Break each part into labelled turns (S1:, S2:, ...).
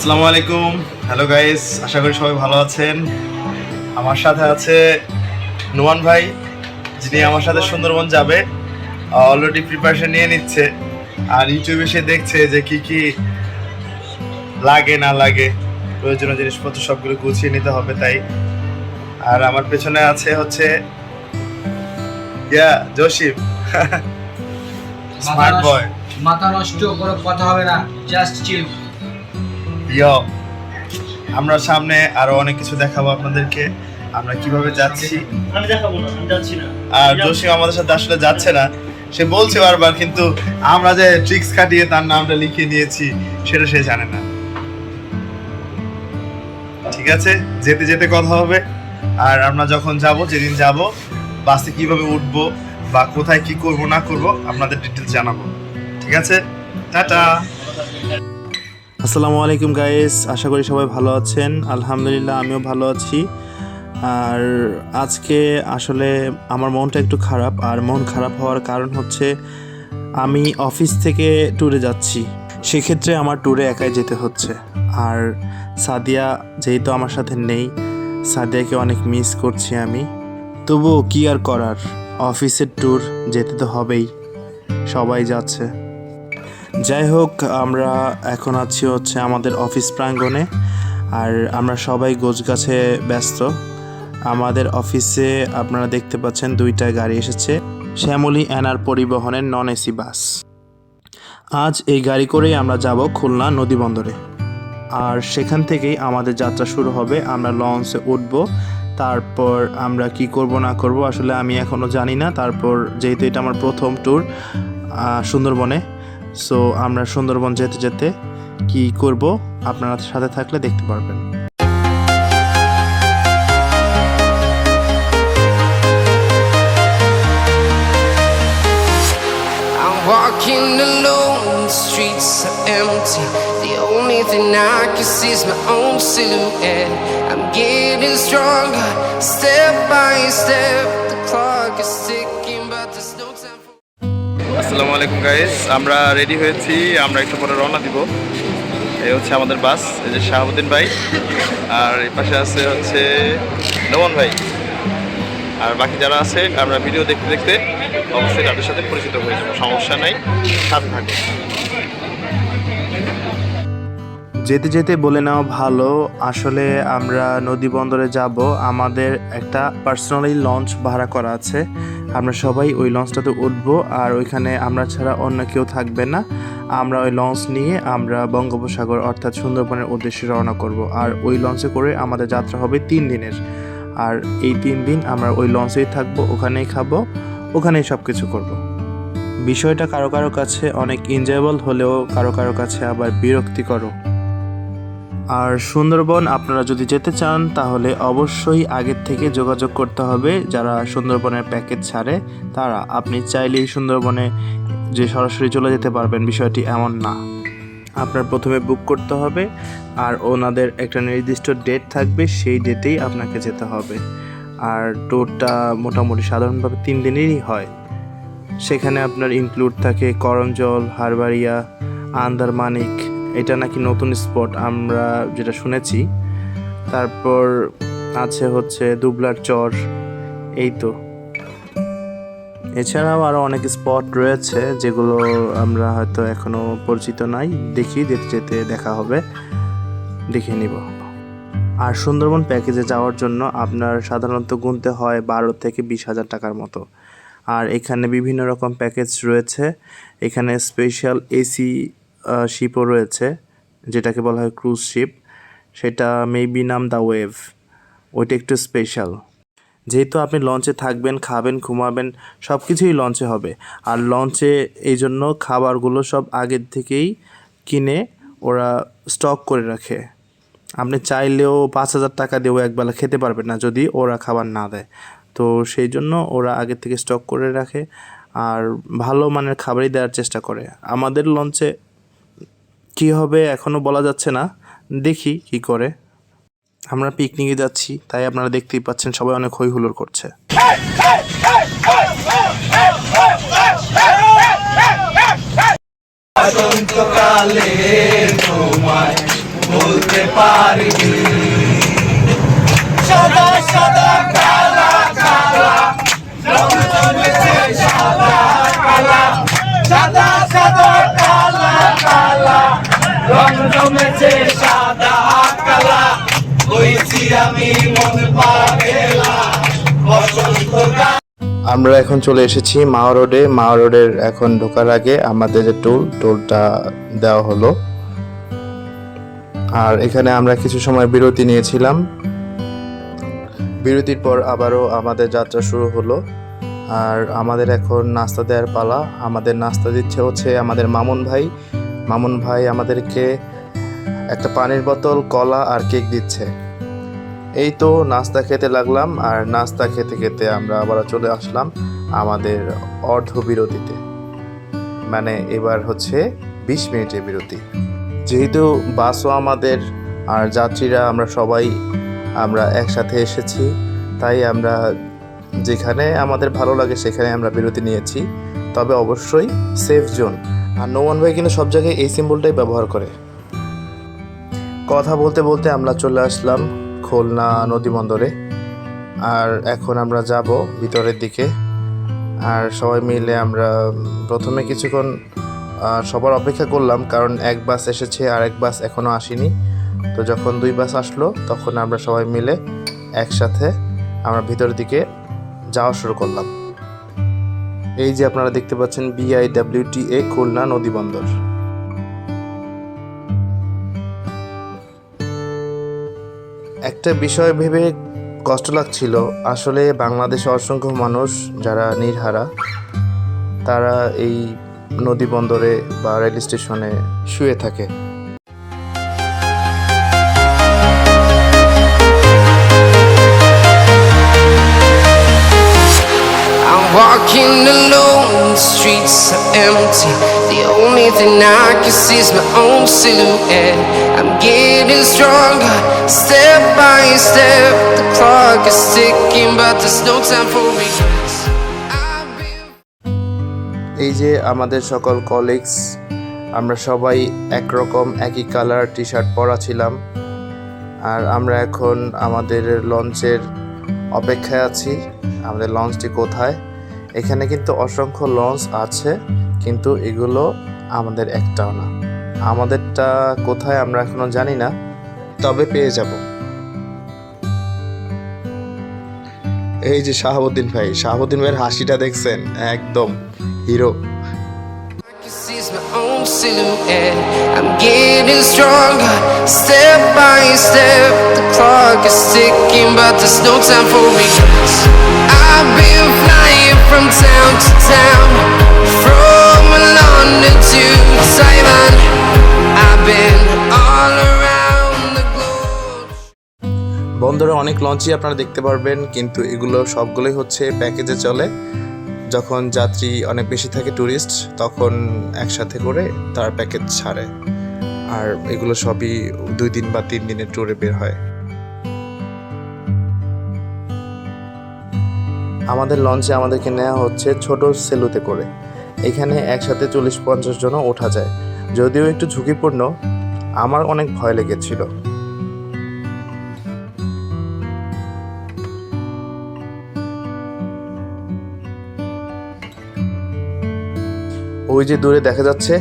S1: আসসালামু আলাইকুম। Hello guys আশা করি সবাই ভালো আছেন। আমার সাথে আছে নোমান ভাই যিনি আমার সাথে সুন্দরবন যাবে। অলরেডি প্রিপারেশন নিয়ে নিচ্ছে। আর ইউটিউবে সে দেখছে যে কি কি লাগে না লাগে। প্রয়োজনীয় জিনিসপত্র সবগুলো গুছিয়ে নিতে হবে তাই। আর আমার পেছনে আছে হচ্ছে ইয়া জসিম। স্মার্ট বয়
S2: মাথা নষ্ট কোনো কথা হবে না। জাস্ট চিল
S1: ইয়ো আমরা সামনে আরও অনেক কিছু দেখাবো আপনাদেরকে। আমরা কীভাবে যাচ্ছি?
S3: আমি দেখাবো না আমি যাচ্ছি না।
S1: আর জসিম আমাদের সাথে আসলে যাচ্ছে না। সে বলছে বারবার কিন্তু আমরা যে ট্রিক্স কাটিয়ে তার নামটা লিখিয়ে দিয়েছি সেটা সে জানে না। ঠিক আছে? যেতে যেতে কথা হবে। আর আমরা যখন যাব যেদিন যাব বাসে কীভাবে উঠব বা কোথায় কি করব না করব আপনাদের ডিটেলস জানাব। ঠিক আছে? টাটা! আসসালামু আলাইকুম গাইস আশা করি সবাই ভালো আছেন। আলহামদুলিল্লাহ, আমিও ভালো আছি। আর আজকে আসলে আমার মনটা একটু খারাপ, আর মন খারাপ হওয়ার কারণ হচ্ছে আমি অফিস থেকে ট্যুরে যাচ্ছি। সেক্ষেত্রে আমার ট্যুরে একাই যেতে হচ্ছে। আর সাদিয়া যেহেতু আমার সাথে নেই, সাদিয়াকে অনেক মিস করছি আমি। তবুও কি আর করার? অফিসের ট্যুর যেতে তো হবেই। সবাই যাচ্ছে। যাই হোক, আমরা এখন আছি হচ্ছে আমাদের অফিস প্রাঙ্গণে, আর আমরা সবাই গোছগাছে ব্যস্ত। আমাদের অফিসে আপনারা দেখতে পাচ্ছেন দুইটা গাড়ি এসেছে, শ্যামলী অ্যানার পরিবহনের নন এসি বাস। আজ এই গাড়ি করেই আমরা যাব খুলনা নদী বন্দরে। আর সেখান থেকেই আমাদের যাত্রা শুরু হবে, আমরা লঞ্চে উঠব, তারপর আমরা কি করব না করব আসলে আমি এখনও জানি না, তারপর যেহেতু এটা আমার প্রথম ট্যুর সুন্দরবনে সো আমরা সুন্দরবন যেতে যেতে কি করব আপনারা সাথে থাকলে দেখতে পারবেন
S4: walking alone, the streets are empty. The only thing I can see is my own silhouette. I'm getting stronger, step by step. The clock is ticking,
S1: আসসালামু আলাইকুম গাইস আমরা রেডি হয়েছি। আমরা একটু পরে রওনা দিব। এই হচ্ছে আমাদের বাস, এই যে শাহাবুদ্দিন ভাই। আর এই পাশে আছে হচ্ছে নোমন ভাই। আর বাকি যারা আছে, আমরা ভিডিও দেখতে দেখতে অবশ্যই তাদের সাথে পরিচিত হয়ে যাব। সমস্যা নাই, সাথে থাকো যেতে যেতে বলে নেওয়া ভালো, আসলে আমরা নদী বন্দরে যাব। আমাদের একটা পার্সোনালি লঞ্চ ভাড়া করা আছে। আমরা সবাই ওই লঞ্চটাতে উঠবো আর ওইখানে আমরা ছাড়া অন্য কেউ থাকবে না। আমরা ওই লঞ্চ নিয়ে আমরা বঙ্গোপসাগর অর্থাৎ সুন্দরবনের উদ্দেশ্যে রওনা করব। আর ওই লঞ্চে করে আমাদের যাত্রা হবে তিন দিনের। আর এই তিন দিন আমরা ওই লঞ্চেই থাকব, ওখানেই খাব, ওখানেই সব কিছু করব। বিষয়টা কারও কারও কাছে অনেক এনজয়েবল হলেও কারও কারও কাছে আবার বিরক্তিকরও। আর সুন্দরবন আপনারা যদি যেতে চান, তাহলে অবশ্যই আগের থেকে যোগাযোগ করতে হবে। যারা সুন্দরবনের প্যাকেজ ছাড়ে, তারা আপনি চাইলেই সুন্দরবনে যে সরাসরি চলে যেতে পারবেন, বিষয়টি এমন না। আপনার প্রথমে বুক করতে হবে আর ওনাদের একটা নির্দিষ্ট ডেট থাকবে, সেই ডেটেই আপনাকে যেতে হবে। আর ট্যুরটা মোটামুটি সাধারণভাবে তিন দিনেরই হয়। সেখানে আপনার ইনক্লুড থাকে করমজল হারবাড়িয়া আন্দারমানিক এটা নাকি নতুন স্পট আমরা যেটা শুনেছি। তারপর আছে হচ্ছে দুবলার চর, এই তো। এছাড়াও আরও অনেক স্পট রয়েছে যেগুলো আমরা হয়তো এখনও পরিচিত নাই। দেখি, যেতে যেতে দেখা হবে। দেখে নিব। আর সুন্দরবন প্যাকেজে যাওয়ার জন্য আপনার সাধারণত গুনতে হয় বারো থেকে বিশ হাজার টাকার মতো। আর এখানে বিভিন্ন রকম প্যাকেজ রয়েছে। এখানে স্পেশাল এসি শিপও রয়েছে, যেটাকে বলা হয় ক্রুজ শিপ সেটা মেবি নাম দ্য ওয়েভ ওইটা একটু স্পেশাল যেহেতু আপনি লঞ্চে থাকবেন, খাবেন, ঘুমাবেন সব কিছুই লঞ্চে হবে। আর লঞ্চে এই জন্য খাবারগুলো সব আগের থেকেই কিনে ওরা স্টক করে রাখে। আপনি চাইলেও পাঁচ হাজার টাকা দিয়েও একবেলা খেতে পারবেন না যদি ওরা খাবার না দেয়। তো সেই জন্য ওরা আগের থেকে স্টক করে রাখে, আর ভালো মানের খাবারই দেওয়ার চেষ্টা করে। আমাদের লঞ্চে কি হবে এখনও বলা যাচ্ছে না। দেখি কি করে। আমরা পিকনিকে যাচ্ছি, তাই আপনারা দেখতেই পাচ্ছেন সবাই অনেক হই হুল্লোড় করছে। আমরা এখন চলে এসেছি মাও রোডে। মাও রোডের এখন ঢোকার আগে আমাদের যে টোল টোলটা দেওয়া হলো। আর এখানে আমরা কিছু সময় বিরতি নিয়েছিলাম। বিরতির পর আবারও আমাদের যাত্রা শুরু হলো। আর আমাদের এখন নাস্তা দেওয়ার পালা। আমাদের নাস্তা দিচ্ছে হচ্ছে আমাদের মামুন ভাই। মামুন ভাই আমাদেরকে একটা পানির বোতল, কলা আর কেক দিচ্ছে। এই তো নাস্তা খেতে লাগলাম, আর নাস্তা খেতে খেতে আমরা আবার চলে আসলাম আমাদের অর্ধ বিরতিতে। মানে এবার হচ্ছে বিশ মিনিটের বিরতি। যেহেতু বাসও আমাদের আর যাত্রীরা আমরা সবাই আমরা একসাথে এসেছি, তাই আমরা যেখানে আমাদের ভালো লাগে সেখানে আমরা বিরতি নিয়েছি। তবে অবশ্যই সেফ জোন আর নোমান ভাই কিন্তু সব জায়গায় এই সিম্বলটাই ব্যবহার করে। কথা বলতে বলতে আমরা চলে আসলাম খুলনা নদী বন্দরে আর এখন আমরা যাব ভিতরের দিকে। আর সবাই মিলে আমরা প্রথমে কিছুক্ষণ সবার অপেক্ষা করলাম, কারণ এক বাস এসেছে আর এক বাস এখনও আসেনি। তো যখন দুই বাস আসলো, তখন আমরা সবাই মিলে একসাথে আমরা ভিতরের দিকে যাওয়া শুরু করলাম। এই যে আপনারা দেখতে পাচ্ছেন বিআইডব্লিউটিএ খুলনা নদী একটা বিষয় ভেবে কষ্ট লাগছিল। আসলে বাংলাদেশে অসংখ্য মানুষ যারা নির্হারা, তারা এই নদী বন্দরে বা রেল স্টেশনে শুয়ে থাকে।
S4: Walking alone, the streets are empty. The only thing I can see is my own silhouette. I'm getting stronger, step by step. The clock is ticking, but there's no time for been
S1: এই যে আমাদের সকল colleagues আমরা সবাই একরকম একই colour T shirt পরা ছিলাম আর আমরা এখন আমাদের লঞ্চের অপেক্ষায় আছি আমাদের লঞ্চটি কোথায় এখানে কিন্তু অসংখ্য লঞ্চ আছে, কিন্তু এগুলো আমাদের একটাও না। আমাদেরটা কোথায় আমরা এখনও জানি না, তবে পেয়ে যাব। এই যে শাহাবুদ্দিন ভাই, শাহাবুদ্দিন ভাইয়ের হাসিটা দেখছেন? একদম hero.
S4: I've been flying. From town to town, from London to Taiwan. I've been all around the globe.
S1: বন্দরে অনেক লঞ্চই আপনারা দেখতে পারবেন কিন্তু এগুলো সবগুলোই হচ্ছে প্যাকেজে চলে যখন যাত্রী অনেক বেশি থাকে ট্যুরিস্ট তখন একসাথে করে তার প্যাকেজ ছাড়ে আর এগুলো সবই দুই দিন বা তিন দিনের ট্যুরে বের হয় আমাদের লঞ্চে আমাদেরকে নেওয়া হচ্ছে ছোট সেলুতে করে। এখানে একসাথে চল্লিশ পঞ্চাশ জনও ওঠা যায়। যদিও একটু ঝুঁকিপূর্ণ, আমার অনেক ভয় লেগেছিল। ওই যে দূরে দেখা যাচ্ছে,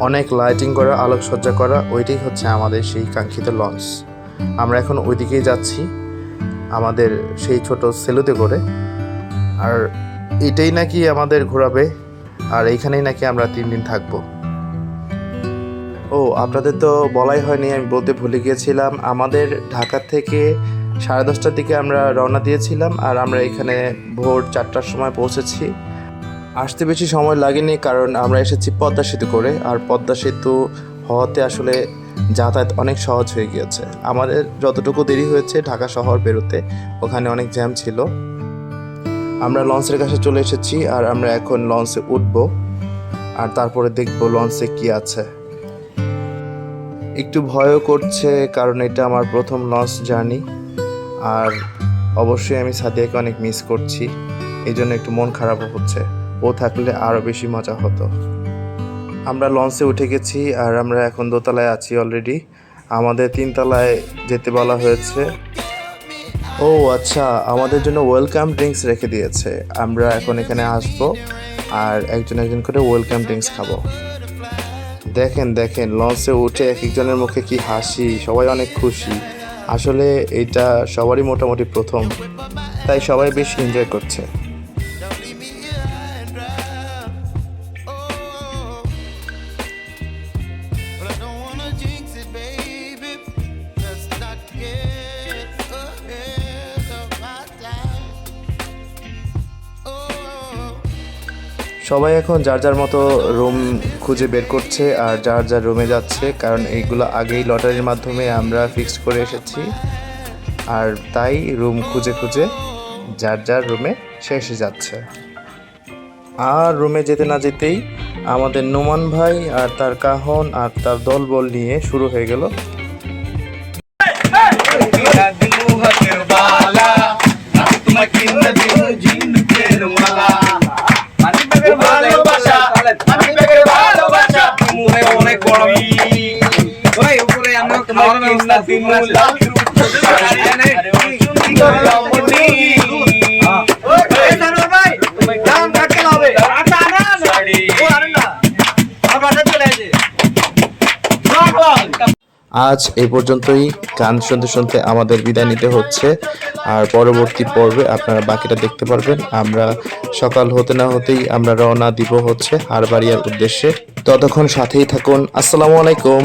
S1: অনেক লাইটিং করা, আলোকসজ্জা করা, ওইটাই হচ্ছে আমাদের সেই কাঙ্ক্ষিত লঞ্চ। আমরা এখন ওইদিকেই যাচ্ছি, আমাদের সেই ছোট সেলুতে করে। আর এটাই নাকি আমাদের ঘোরাবে, আর এইখানেই নাকি আমরা তিন দিন থাকব। ও, আপনাদের তো বলাই হয়নি, আমি বলতে ভুলে গিয়েছিলাম। আমাদের ঢাকা থেকে সাড়ে দশটার দিকে আমরা রওনা দিয়েছিলাম, আর আমরা এখানে ভোর চারটার সময় পৌঁছেছি। আসতে বেশি সময় লাগেনি, কারণ আমরা এসেছি পদ্মা সেতু করে, আর পদ্মা সেতু হওয়াতে আসলে যাতায়াত অনেক সহজ হয়ে গিয়েছে। আমাদের যতটুকু দেরি হয়েছে ঢাকা শহর বেরোতে, ওখানে অনেক জ্যাম ছিল। আমরা লঞ্চের কাছে চলে এসেছি আর আমরা এখন লঞ্চে উঠবো আর তারপরে দেখব লঞ্চে কি আছে। একটু ভয়ও করছে কারণ এটা আমার প্রথম লঞ্চ জার্নি আর অবশ্যই আমি সাদিয়াকে অনেক মিস করছি। এই জন্য একটু মন খারাপও হচ্ছে। ও থাকলে আরও বেশি মজা হতো। আমরা লঞ্চে উঠে গেছি আর আমরা এখন দোতলায় আছি অলরেডি। আমাদের তিনতলায় যেতে বলা হয়েছে। ও আচ্ছা আমাদের জন্য ওয়েলকাম ড্রিঙ্কস রেখে দিয়েছে। আমরা এখন এখানে আসব আর একজন একজন করে ওয়েলকাম ড্রিঙ্কস খাব। দেখেন দেখেন, লঞ্চে উঠে এক একজনের মুখে কি হাসি, সবাই অনেক খুশি। আসলে এটা সবারই মোটামুটি প্রথম, তাই সবাই বেশ এনজয় করছে। সবাই এখন যার যার মতো রুম খুঁজে বের করছে আর যার যার রুমে যাচ্ছে, কারণ এইগুলো আগেই লটারির মাধ্যমে আমরা ফিক্সড করে এসেছি। আর তাই রুম খুঁজে খুঁজে যার যার রুমে শেষে যাচ্ছে। আর রুমে যেতে না যেতেই আমাদের নোমান ভাই আর তার কাহন আর তার দলবল নিয়ে শুরু হয়ে গেল। আজ এই পর্যন্তই গান শুনতে শুনতে আমাদের বিদায় নিতে হচ্ছে আর পরবর্তী পর্বে আপনারা বাকিটা দেখতে পারবেন আমরা সকাল হতে না হতেই আমরা রওনা দিব হচ্ছে হারবাড়িয়ার উদ্দেশ্যে ততক্ষণ সাথেই থাকুন আসসালামু আলাইকুম